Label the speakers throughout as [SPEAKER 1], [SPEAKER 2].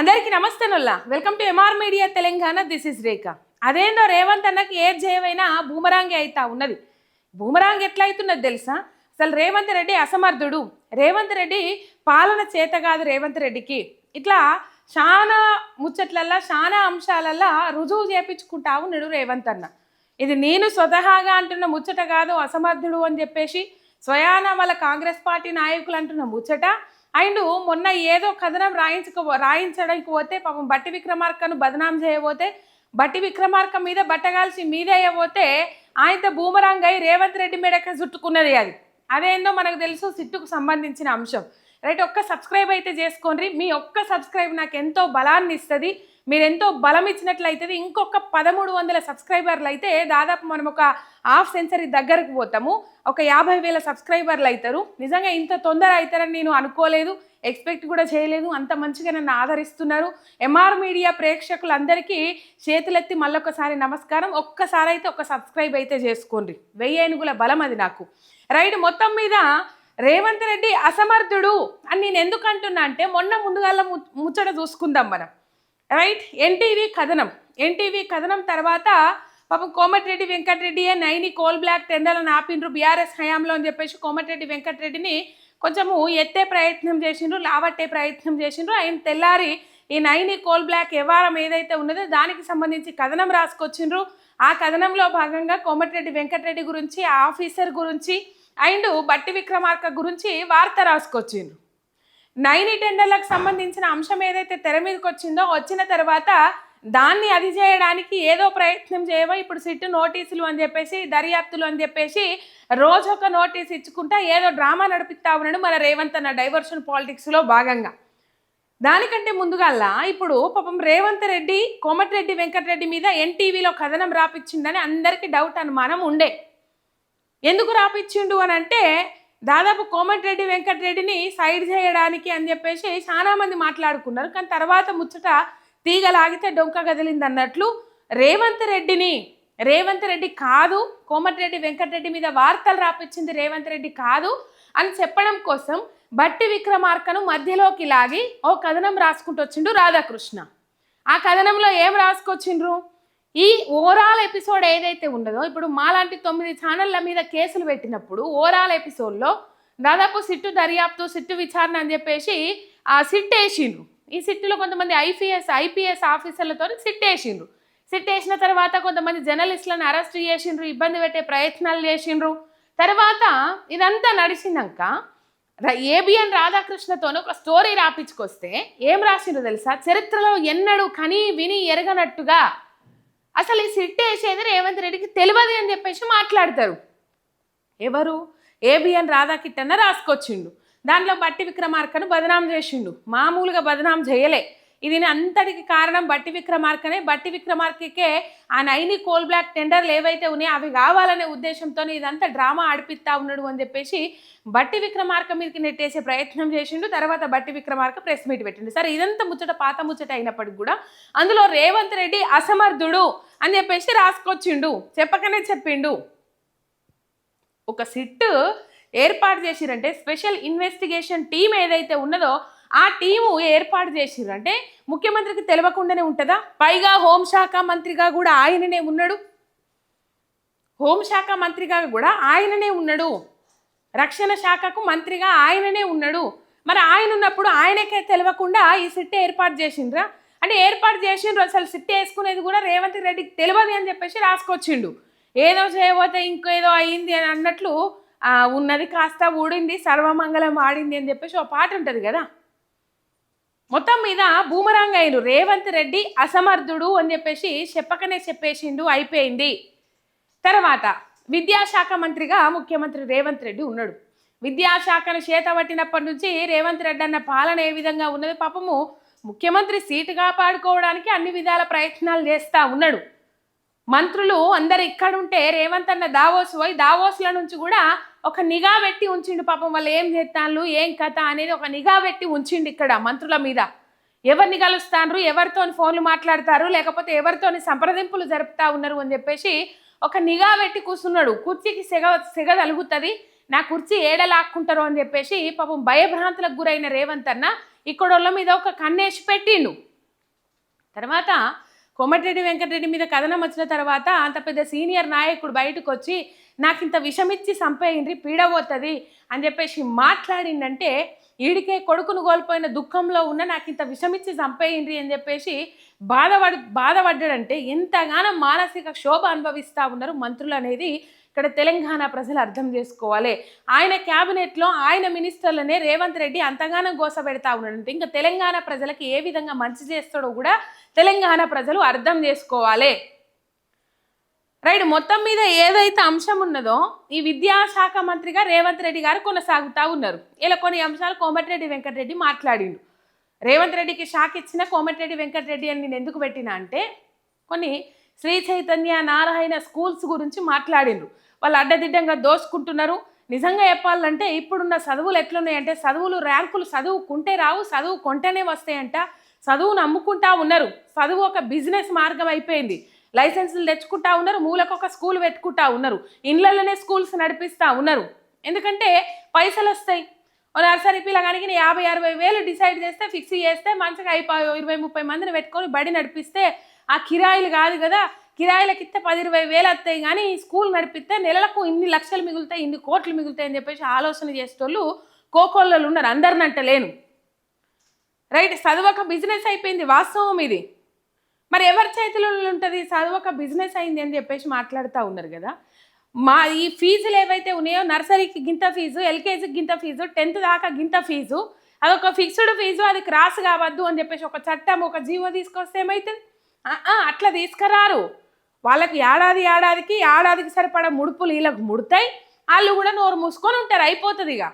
[SPEAKER 1] అందరికీ నమస్తే నొల్లా. Welcome to MR media Telangana. This is Rekha అదేందో రేవంత్ అన్నకి ఏ జయమైనా భూమరాంగి అయితా ఉన్నది. భూమరాంగి ఎట్లా అవుతున్నది తెలుసా? అసలు రేవంత్ రెడ్డి అసమర్థుడు. రేవంత్ రెడ్డి పాలన చేత కాదు రేవంత్ రెడ్డికి. ఇట్లా చాలా ముచ్చట్లల్లా చాలా అంశాలల్లా రుజువు చేపించుకుంటా ఉన్నాడు రేవంత్ అన్న. ఇది నేను స్వతహాగా అంటున్న ముచ్చట కాదు అసమర్థుడు అని చెప్పేసి స్వయాన వాళ్ళ కాంగ్రెస్ పార్టీ నాయకులు అంటున్న ముచ్చట. అండ్ మొన్న ఏదో కథనం రాయించక రాయించడానికి పోతే పాపం బట్టి విక్రమార్కను బదనాం చేయబోతే బట్టి విక్రమార్క మీద బట్టగాల్సి మీదేయబోతే ఆయనతో బూమరాంగ్ అయి రేవంత్ రెడ్డి మీదకి చుట్టుకున్నది అది. అదేందో మనకు తెలుసు సిట్టుకు సంబంధించిన అంశం. రైట్ ఒక్క సబ్స్క్రైబ్ అయితే చేసుకోండి. మీ ఒక్క సబ్స్క్రైబ్ నాకు ఎంతో బలాన్ని ఇస్తుంది మీరు ఎంతో బలం ఇచ్చినట్లయితే ఇంకొక పదమూడు వందల సబ్స్క్రైబర్లు అయితే దాదాపు మనం ఒక హాఫ్ సెంచరీ దగ్గరకు పోతాము. ఒక యాభై వేల సబ్స్క్రైబర్లు అవుతారు నిజంగా ఇంత తొందర అవుతారని నేను అనుకోలేదు. ఎక్స్పెక్ట్ కూడా చేయలేదు. అంత మంచిగా నన్ను ఆదరిస్తున్నారు. ఎంఆర్ మీడియా ప్రేక్షకులందరికీ చేతులెత్తి మళ్ళొకసారి నమస్కారం. ఒక్కసారి అయితే ఒక సబ్స్క్రైబ్ అయితే చేసుకోండి. వెయ్యి ఏనుగుల బలం అది నాకు. రైట్ మొత్తం మీద రేవంత్ రెడ్డి అసమర్థుడు అని నేను ఎందుకు అంటున్నా అంటే మొన్న ముందుగాల ముచ్చట చూసుకుందాం మనం. రైట్ ఎన్టీవీ కథనం. ఎన్టీవీ కథనం తర్వాత పాపం కోమటిరెడ్డి వెంకటరెడ్డియే నైని కోల్ బ్లాక్ టెండర్లను ఆపిండ్రు బీఆర్ఎస్ హయాంలో అని చెప్పేసి కోమటిరెడ్డి వెంకటరెడ్డిని కొంచెము ఎత్తే ప్రయత్నం చేసిండ్రు లావట్టే ప్రయత్నం చేసిండ్రు. ఆయన తెల్లారి ఈ నైని కోల్ బ్లాక్ వ్యవహారం ఏదైతే ఉన్నదో దానికి సంబంధించి కథనం రాసుకొచ్చిండ్రు. ఆ కథనంలో భాగంగా కోమటిరెడ్డి వెంకటరెడ్డి గురించి ఆ ఆఫీసర్ గురించి అండ్ బట్టి విక్రమార్క గురించి వార్త రాసుకొచ్చిండ్రు. నైన్ టెండర్లకు సంబంధించిన అంశం ఏదైతే తెర మీదకి వచ్చిందో వచ్చిన తర్వాత దాన్ని అది చేయడానికి ఏదో ప్రయత్నం చేయవో? ఇప్పుడు సిట్టు నోటీసులు అని చెప్పేసి దర్యాప్తులు అని చెప్పేసి రోజు ఒక నోటీస్ ఇచ్చుకుంటా ఏదో డ్రామా నడిపిస్తా ఉన్నాడు మన రేవంత్ అన్న డైవర్షన్ పాలిటిక్స్లో భాగంగా. దానికంటే ముందుగల్లా ఇప్పుడు పాపం రేవంత్ రెడ్డి కోమటిరెడ్డి వెంకటరెడ్డి మీద ఎన్టీవీలో కథనం రాపిచ్చిందని అందరికీ డౌట్ అనుమానం ఉండే. ఎందుకు రాపిచ్చిండు అని అంటే దాదాపు కోమటిరెడ్డి వెంకటరెడ్డిని సైడ్ చేయడానికి అని చెప్పేసి చాలా మంది మాట్లాడుకున్నారు. కానీ తర్వాత ముచ్చట తీగలాగితే డొంక కదిలింది అన్నట్లు రేవంత్ రెడ్డిని రేవంత్ రెడ్డి కాదు కోమటిరెడ్డి వెంకటరెడ్డి మీద వార్తలు రాపించింది రేవంత్ రెడ్డి కాదు అని చెప్పడం కోసం బట్టి విక్రమార్కను మధ్యలోకి లాగి ఓ కథనం రాసుకుంటూ వచ్చిండు రాధాకృష్ణ. ఆ కథనంలో ఏం రాసుకొచ్చిండ్రు? ఈ ఓవరాల్ ఎపిసోడ్ ఏదైతే ఉండదో ఇప్పుడు మాలాంటి తొమ్మిది ఛానళ్ళ మీద కేసులు పెట్టినప్పుడు ఓవరాల్ ఎపిసోడ్లో దాదాపు సిట్టు దర్యాప్తు సిట్టు విచారణ అని చెప్పేసి ఆ సిట్ వేసిండ్రు. ఈ సిట్టులో కొంతమంది ఐపీఎస్ ఐపీఎస్ ఆఫీసర్లతో సిట్ వేసిండ్రు. సిట్ వేసిన తర్వాత కొంతమంది జర్నలిస్టులను అరెస్ట్ చేసిండ్రు ఇబ్బంది పెట్టే ప్రయత్నాలు చేసిండ్రు. తర్వాత ఇదంతా నడిచినాక ఏబిఎన్ రాధాకృష్ణతోనూ ఒక స్టోరీ రాపించుకొస్తే ఏం రాసిండ్రు తెలుసా? చరిత్రలో ఎన్నడూ కని విని ఎరగనట్టుగా అసలు ఈ సిట్ వేసేది రేవంత్ రెడ్డికి తెలియదు అని చెప్పేసి మాట్లాడతారు. ఎవరు? ఏబిఎన్ రాధాకిట్టన్న రాసుకొచ్చిండు. దాంట్లో బట్టి విక్రమార్కను బదనాం చేసిండు. మామూలుగా బదనాం చేయలే. ఇది అంతటికి కారణం బట్టి విక్రమార్కనే. బట్టి విక్రమార్కకే ఆ నైని కోల్ బ్లాక్ టెండర్లు ఏవైతే ఉన్నాయో అవి కావాలనే ఉద్దేశంతో ఇదంతా డ్రామా ఆడిపిస్తా ఉన్నాడు అని చెప్పేసి బట్టి విక్రమార్క మీదకి నెట్టేసే ప్రయత్నం చేసిండు. తర్వాత బట్టి విక్రమార్క ప్రెస్ మీట్ పెట్టిండు. సరే ఇదంతా ముచ్చట పాత ముచ్చట అయినప్పటికి కూడా అందులో రేవంత్ రెడ్డి అసమర్థుడు అని చెప్పేసి రాసుకొచ్చిండు. చెప్పకనే చెప్పిండు. ఒక సిట్ ఏర్పాటు చేసిరంటే స్పెషల్ ఇన్వెస్టిగేషన్ టీం ఏదైతే ఉన్నదో ఆ టీము ఏర్పాటు చేసిరంటే ముఖ్యమంత్రికి తెలియకుండానే ఉంటుందా? పైగా హోంశాఖ మంత్రిగా కూడా ఆయననే ఉన్నాడు. హోంశాఖ మంత్రిగా కూడా ఆయననే ఉన్నాడు. రక్షణ శాఖకు మంత్రిగా ఆయననే ఉన్నాడు. మరి ఆయన ఉన్నప్పుడు ఆయనకే తెలియకుండా ఈ సిట్ ఏర్పాటు చేసిండ్రా? అంటే ఏర్పాటు చేసిండ్రు అసలు సిట్ వేసుకునేది కూడా రేవంత్ రెడ్డికి తెలియదు అని చెప్పేసి రాసుకొచ్చిండు. ఏదో చేయబోతే ఇంకేదో అయింది అని అన్నట్లు ఉన్నది కాస్త ఊడింది సర్వమంగళం ఆడింది అని చెప్పేసి ఒక పాట ఉంటుంది కదా? మొత్తం మీద బూమరాంగ్ అయిన రేవంత్ రెడ్డి అసమర్థుడు అని చెప్పేసి చెప్పకనే చెప్పేసిండు అయిపోయింది. తర్వాత విద్యాశాఖ మంత్రిగా ముఖ్యమంత్రి రేవంత్ రెడ్డి ఉన్నాడు. విద్యాశాఖను చేతబట్టినప్పటి నుంచి రేవంత్ రెడ్డి అన్న పాలన ఏ విధంగా ఉన్నది పాపము ముఖ్యమంత్రి సీటు కాపాడుకోవడానికి అన్ని విధాల ప్రయత్నాలు చేస్తూ ఉన్నాడు. మంత్రులు అందరు ఇక్కడ ఉంటే రేవంత్ అన్న దావోస్ పోయి దావోస్ల నుంచి కూడా ఒక నిఘా పెట్టి ఉంచిండు పాపం వాళ్ళు ఏం చేస్తాను ఏం కథ అనేది ఒక నిఘా పెట్టి ఉంచిండు ఇక్కడ మంత్రుల మీద. ఎవరిని కలుస్తాండ్రు ఎవరితోని ఫోన్లు మాట్లాడతారు లేకపోతే ఎవరితోని సంప్రదింపులు జరుపుతా ఉన్నారు అని చెప్పేసి ఒక నిఘా పెట్టి కూర్చున్నాడు. కుర్చీకి సెగ సెగ తలుగుతుంది. నా కుర్చీ ఏడ లాక్కుంటారు అని చెప్పేసి పాపం భయభ్రాంతులకు గురైన రేవంత్ అన్న ఇక్కడోళ్ళ మీద ఒక కన్నేసి పెట్టిండు. తర్వాత కొమటిరెడ్డి వెంకటరెడ్డి మీద కథనం వచ్చిన తర్వాత అంత పెద్ద సీనియర్ నాయకుడు బయటకు వచ్చి నాకు ఇంత విషమిచ్చి చంపేయండి పీడబోతుంది అని చెప్పేసి మాట్లాడిందంటే ఈడికే కొడుకును కోల్పోయిన దుఃఖంలో ఉన్న నాకు ఇంత విషమిచ్చి చంపేయండి అని చెప్పేసి బాధపడు బాధపడ్డాడంటే ఎంతగానో మానసిక క్షోభ అనుభవిస్తూ ఉన్నారు మంత్రులు అనేది ఇక్కడ తెలంగాణ ప్రజలు అర్థం చేసుకోవాలి. ఆయన క్యాబినెట్లో ఆయన మినిస్టర్లనే రేవంత్ రెడ్డి అంతగానో గోస పెడతా ఉన్నాడంటే. ఇంకా తెలంగాణ ప్రజలకు ఏ విధంగా మంచి చేస్తాడో కూడా తెలంగాణ ప్రజలు అర్థం చేసుకోవాలి. రైట్ మొత్తం మీద ఏదైతే అంశం ఉన్నదో ఈ విద్యాశాఖ మంత్రిగా రేవంత్ రెడ్డి గారు కొనసాగుతూ ఉన్నారు. ఇలా కొన్ని అంశాలు కోమటిరెడ్డి వెంకటరెడ్డి మాట్లాడిండు. రేవంత్ రెడ్డికి షాక్ ఇచ్చిన కోమటిరెడ్డి వెంకటరెడ్డి అని నేను ఎందుకు పెట్టినా అంటే కొన్ని శ్రీ చైతన్య నారాయణ స్కూల్స్ గురించి మాట్లాడిండ్రు వాళ్ళు అడ్డదిడ్డంగా దోసుకుంటున్నారు. నిజంగా చెప్పాలంటే ఇప్పుడున్న చదువులు ఎట్లున్నాయంటే చదువులు ర్యాంకులు చదువుకుంటే రావు చదువు కొంటేనే వస్తాయంట. చదువును అమ్ముకుంటా ఉన్నారు. చదువు ఒక బిజినెస్ మార్గం అయిపోయింది. లైసెన్సులు తెచ్చుకుంటా ఉన్నారు మూలకు ఒక స్కూల్ పెట్టుకుంటా ఉన్నారు. ఇండ్లలోనే స్కూల్స్ నడిపిస్తూ ఉన్నారు. ఎందుకంటే పైసలు వస్తాయి. నర్సరీ పిల్లగానికి యాభై అరవై వేలు డిసైడ్ చేస్తే ఫిక్స్ చేస్తే మంచిగా అయిపోయి ఇరవై ముప్పై మందిని పెట్టుకొని బడి నడిపిస్తే ఆ కిరాయిలు కాదు కదా. కిరాయిలకి ఇస్తే పది ఇరవై వేలు వస్తాయి కానీ స్కూల్ నడిపిస్తే నెలలకు ఇన్ని లక్షలు మిగులుతాయి ఇన్ని కోట్లు మిగులుతాయి అని చెప్పేసి ఆలోచన చేసేటోళ్ళు కోకోళ్ళలు ఉన్నారు. అందరినంట లేను. రైట్? చదువక బిజినెస్ అయిపోయింది వాస్తవం ఇది. మరి ఎవరి చేతిలో ఉంటుంది? చదువక బిజినెస్ అయింది అని చెప్పేసి మాట్లాడుతూ ఉన్నారు కదా. మా ఈ ఫీజులు ఏవైతే ఉన్నాయో నర్సరీకి గింత ఫీజు ఎల్కేజీకి గింత ఫీజు టెన్త్ దాకా గింత ఫీజు అదొక ఫిక్స్డ్ ఫీజు అది క్రాస్ కావద్దు అని చెప్పేసి ఒక చట్టం ఒక జీవో తీసుకొస్తే ఏమవుతుంది అట్లా తీసుకురారు. వాళ్ళకి ఏడాది ఏడాదికి ఏడాదికి సరిపడా ముడుపులు వీళ్ళకి ముడతాయి వాళ్ళు కూడా నోరు మూసుకొని ఉంటారు అయిపోతుంది ఇక.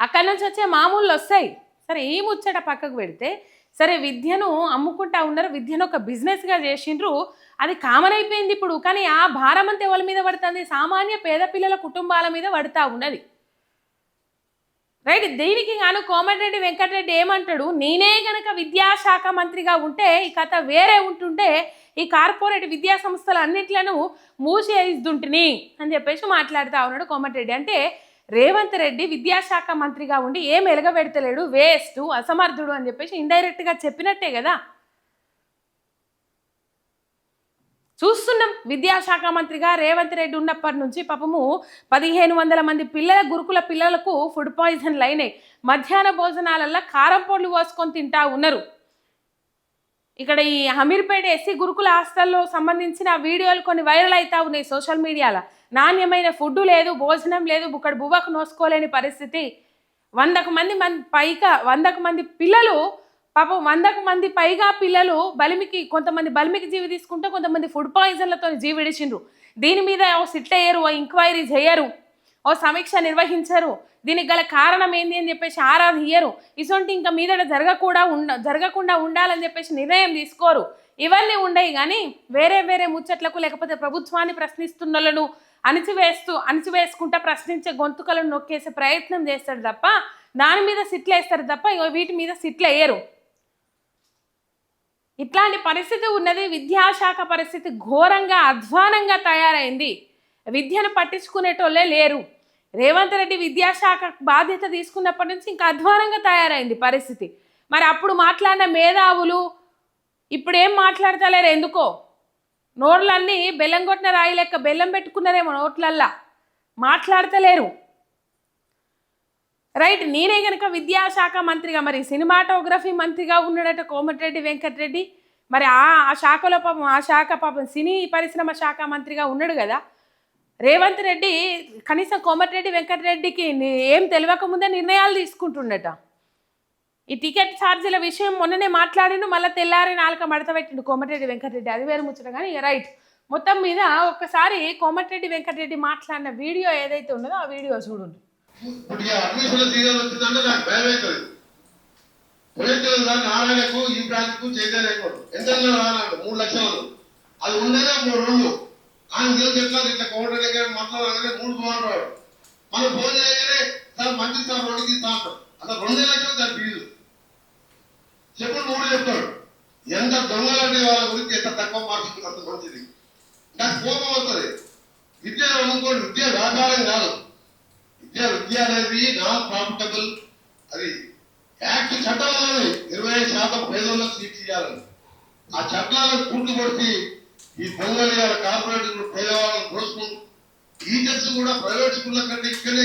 [SPEAKER 1] అక్కడి నుంచి వచ్చే మామూలు వస్తాయి. సరే ఈ ముచ్చట పక్కకు పెడితే సరే విద్యను అమ్ముకుంటా ఉన్నారు విద్యను ఒక బిజినెస్గా చేసిండ్రు అది కామన్ అయిపోయింది ఇప్పుడు కానీ ఆ భారం అంతా ఎవరి మీద పడుతుంది? సామాన్య పేద పిల్లల కుటుంబాల మీద పడుతూ ఉన్నది. రైట్? దీనికి గాను కోమటిరెడ్డి వెంకటరెడ్డి ఏమంటాడు? నేనే గనక విద్యాశాఖ మంత్రిగా ఉంటే ఈ కథ వేరే ఉంటుంటే ఈ కార్పొరేట్ విద్యా సంస్థలు అన్నిట్లను మూసేయిస్తుంటిని అని చెప్పేసి మాట్లాడుతూ ఉన్నాడు కోమటిరెడ్డి. అంటే రేవంత్ రెడ్డి విద్యాశాఖ మంత్రిగా ఉండి ఏం ఎలగబెడతలేడు? వేస్ట్ అసమర్థుడు అని చెప్పేసి ఇండైరెక్ట్గా చెప్పినట్టే కదా. చూస్తున్నాం విద్యాశాఖ మంత్రిగా రేవంత్ రెడ్డి ఉన్నప్పటి నుంచి పాపము పదిహేను వందల మంది పిల్లల గురుకుల పిల్లలకు ఫుడ్ పాయిజన్లు అయినాయి మధ్యాహ్న భోజనాలల్లో కారం పొడులు పోసుకొని తింటా ఉన్నారు. ఇక్కడ ఈ హమీర్పేట ఎస్సీ గురుకుల హాస్టల్లో సంబంధించిన వీడియోలు కొన్ని వైరల్ అవుతా ఉన్నాయి సోషల్ మీడియాలో. నాణ్యమైన ఫుడ్ లేదు భోజనం లేదు ఇక్కడ బువ్వకు నోసుకోలేని పరిస్థితి. వందకు మంది మంది పైగా వందకు మంది పిల్లలు పాపం వందకు మంది పైగా పిల్లలు బలిమికి కొంతమంది బలిమికి జీవి తీసుకుంటే కొంతమంది ఫుడ్ పాయిజన్లతో జీవి విడిచిండ్రు. దీని మీద ఓ సిట్ అయ్యారు ఓ ఎంక్వైరీ చేయరు ఓ సమీక్ష నిర్వహించరు. దీనికి గల కారణం ఏంది అని చెప్పేసి ఆరా తీయరు ఇటువంటి ఇంకా మీద జరగకుండా ఉండ జరగకుండా ఉండాలని చెప్పేసి నిర్ణయం తీసుకోరు. ఇవన్నీ ఉండయి కానీ వేరే వేరే ముచ్చట్లకు లేకపోతే ప్రభుత్వాన్ని ప్రశ్నిస్తున్నలను అణిచివేస్తూ అణిచివేసుకుంటా ప్రశ్నించే గొంతుకలను నొక్కేసే ప్రయత్నం చేస్తాడు తప్ప దాని మీద సిట్లు వేస్తారు తప్ప వీటి మీద సిట్లు వేయరు ఇట్లాంటి పరిస్థితి ఉన్నది. విద్యాశాఖ పరిస్థితి ఘోరంగా అధ్వానంగా తయారైంది. విద్యను పట్టించుకునేటోళ్ళే లేరు. రేవంత్ రెడ్డి విద్యాశాఖ బాధ్యత తీసుకున్నప్పటి నుంచి ఇంకా అధ్వానంగా తయారైంది పరిస్థితి. మరి అప్పుడు మాట్లాడిన మేధావులు ఇప్పుడు ఏం మాట్లాడతలేరు ఎందుకో? నోట్లన్నీ బెల్లం కొట్టిన రాయి లెక్క బెల్లం పెట్టుకున్నారేమో నోట్లల్లా. మాట్లాడతలేరు. రైట్ నేనే కనుక విద్యాశాఖ మంత్రిగా మరి సినిమాటోగ్రఫీ మంత్రిగా ఉన్నాడట కోమటిరెడ్డి వెంకటరెడ్డి. మరి ఆ ఆ శాఖలో పాపం ఆ శాఖ పాపం సినీ పరిశ్రమ శాఖ మంత్రిగా ఉన్నాడు కదా. రేవంత్ రెడ్డి కనీసం కోమటిరెడ్డి వెంకటరెడ్డికి ఏం తెలియక ముందే నిర్ణయాలు తీసుకుంటుండట. ఈ టికెట్ ఛార్జీల విషయం మొన్ననే మాట్లాడిండు మళ్ళీ తెల్లారి నాలుక మడత పెట్టిండు కోమటిరెడ్డి వెంకటరెడ్డి. అది వేరు ముచ్చట కానీ రైట్. మొత్తం మీద ఒక్కసారి కోమటిరెడ్డి వెంకటరెడ్డి మాట్లాడిన వీడియో ఏదైతే ఉన్నదో ఆ వీడియో చూడండి.
[SPEAKER 2] ఇప్పుడు అడ్మిషన్ సీజన్ వచ్చిందంటే నాకు భయం అవుతుంది పోయేది దాన్ని నారాయణకు ఈ బ్రాంచ్కు చేయలేకూడదు ఎంత రానాడు మూడు లక్షలు. అది ఉండేదే మూడు రెండు. ఆయన తెలిసి ఎట్లా ఇట్లా కౌంటర్ దగ్గర మాట్లాడాలంటే మూడు బాగుంటాడు మనం ఫోన్ చేయగానే సార్ మంచి సార్ రెండుకి సార్. అసలు రెండే లక్షలు దాని ఫీజు. చెప్పుడు మూడు చెప్తాడు. ఎంత దొంగలంటే వాళ్ళ గురించి ఎంత తక్కువ మార్కులు అంత మంచిది. నాకు కోపం వస్తుంది. విద్య అనుకోండి విద్య వ్యాపారం కాదు. విద్య విద్య అనేది నాన్ ప్రాఫిటబుల్ అది యాక్ట్ చట్టాలని ఇరవై ఐదు శాతం పేదోళ్ళకి సీట్స్ ఇవ్వాలని ఆ చట్టాలను పూర్తి కొడితే ఈ దొంగలు గారు కార్పొరేట్ పేదవాళ్ళని కోసుకుని టీచర్స్ కూడా ప్రైవేట్ స్కూళ్ళ కంటే ఇక్కడే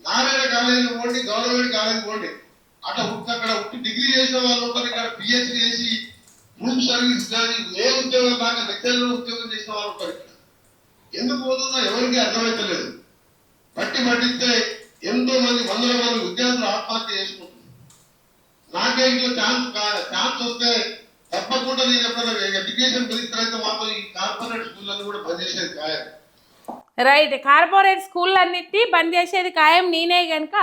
[SPEAKER 2] నారాయణ కాలేజీ పోండి గవర్నమెంట్ కాలేజీ పోండి. అట్లా ఉట్టి అక్కడ ఉట్టి డిగ్రీ చేసిన వాళ్ళు ఉంటారు ఇక్కడ పిహెచ్డి చేసి రూమ్ సర్వీస్ కానీ ఏ ఉద్యోగం కాక లెక్చరర్ ఉద్యోగం చేసిన వాళ్ళు ఉంటారు ఇక్కడ. ఎందుకు పోతుందో ఎవరికి అర్థమైతలేదు. పట్టి పట్టిస్తే ఎంతో మంది వందల మంది విద్యార్థులు ఆత్మహత్య చేసుకుంటున్నారు. నాకే ఇంట్లో ఛాన్స్ ఛాన్స్ వస్తే తప్పకుండా నేను ఎప్పుడైనా ఎడ్యుకేషన్ మినిస్టర్ అయితే మాత్రం ఈ కార్పొరేట్ స్కూళ్ళని కూడా బంద్ చేసేది ఖాయం.
[SPEAKER 1] రైట్ కార్పొరేట్ స్కూళ్ళన్నిటి బంద్ చేసేది ఖాయం నేనే గనుక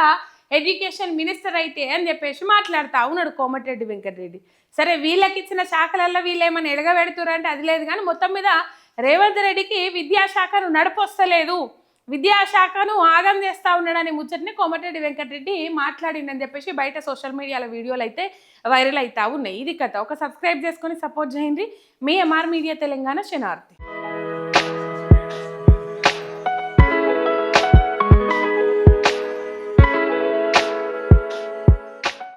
[SPEAKER 1] ఎడ్యుకేషన్ మినిస్టర్ అయితే అని చెప్పేసి మాట్లాడుతా ఉన్నాడు కోమటిరెడ్డి వెంకటరెడ్డి. సరే వీళ్ళకి ఇచ్చిన శాఖలల్లో వీళ్ళు ఏమైనా ఎడగబెడుతురంటే అది లేదు కానీ మొత్తం మీద రేవంత్ రెడ్డికి విద్యాశాఖను నడిపొస్తలేదు. విద్యాశాఖను ఆగం చేస్తా ఉన్నాడని ముచ్చటిని కోమటిరెడ్డి వెంకటరెడ్డి మాట్లాడిండని చెప్పేసి బయట సోషల్ మీడియాలో వీడియోలు అయితే వైరల్ అవుతా ఉన్నాయి. ఇది కథ. ఒక సబ్స్క్రైబ్ చేసుకొని సపోర్ట్ చేయండి. మీ ఎంఆర్ మీడియా తెలంగాణ శనార్థి